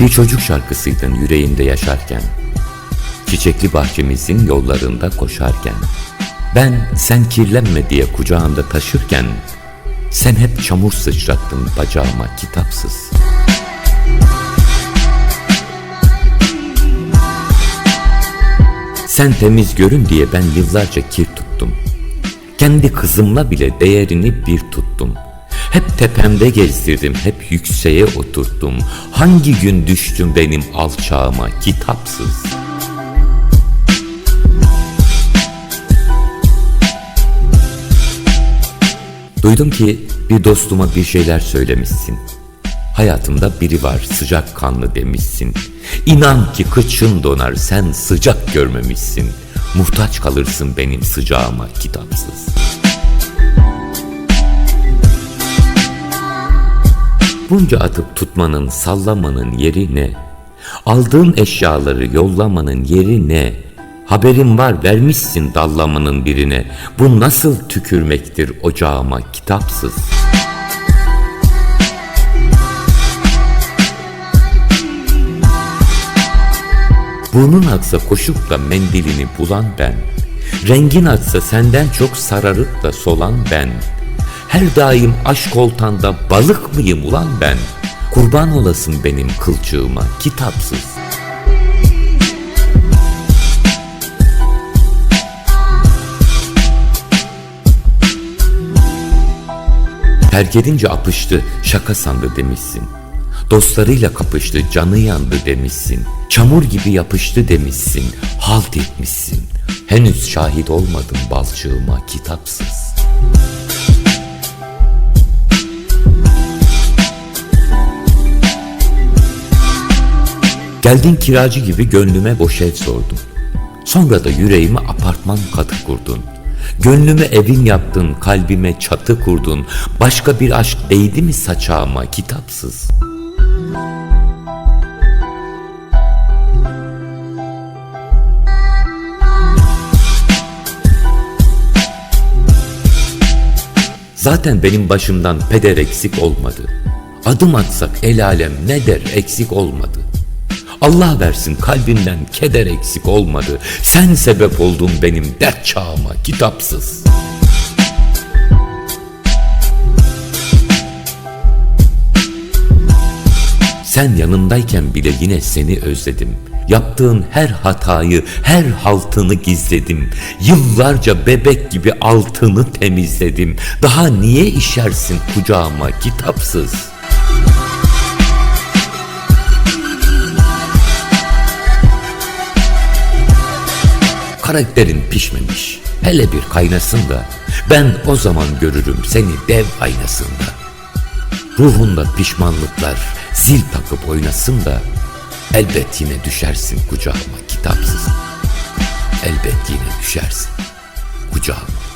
Bir çocuk şarkısıydın yüreğimde yaşarken Çiçekli bahçemizin yollarında koşarken Ben sen kirlenme diye kucağında taşırken Sen hep çamur sıçrattın bacağıma kitapsız Sen temiz görün diye ben yıllarca kir tuttum. Kendi kızımla bile değerini bir tuttum.'' Hep tepemde gezdirdim, hep yükseğe oturttum. Hangi gün düştüm benim alçağıma kitapsız. Duydum ki bir dostuma bir şeyler söylemişsin. Hayatımda biri var sıcak kanlı demişsin. İnan ki kıçın donar sen sıcak görmemişsin. Muhtaç kalırsın benim sıcağıma kitapsız. Bunca atıp tutmanın, sallamanın yeri ne? Aldığın eşyaları yollamanın yeri ne? Haberin var vermişsin dallamanın birine. Bu nasıl tükürmektir ocağıma kitapsız? Burnun aksa koşup da mendilini bulan ben. Rengin aksa senden çok sararıp da solan ben. Her daim aşk oltanda balık mıyım ulan ben? Kurban olasın benim kılçığıma kitapsız. Terk edince apıştı, şaka sandı demişsin. Dostlarıyla kapıştı, canı yandı demişsin. Çamur gibi yapıştı demişsin, halt etmişsin. Henüz şahit olmadım balçığıma kitapsız. Geldin kiracı gibi gönlüme boş ev sordun. Sonra da yüreğime apartman katı kurdun. Gönlüme evin yaptın, kalbime çatı kurdun. Başka bir aşk değdi mi saçağıma kitapsız? Zaten benim başımdan peder eksik olmadı. Adım atsak el alem ne der eksik olmadı. Allah versin kalbimden keder eksik olmadı. Sen sebep oldun benim dert çağıma kitapsız. Sen yanımdayken bile yine seni özledim. Yaptığın her hatayı, her haltını gizledim. Yıllarca bebek gibi altını temizledim. Daha niye işersin kucağıma kitapsız? Karakterin pişmemiş. Hele bir kaynasın da ben o zaman görürüm seni dev aynasında. Ruhunda pişmanlıklar zil takıp oynasın da elbet yine düşersin kucağıma kitapsız. Elbet yine düşersin kucağıma.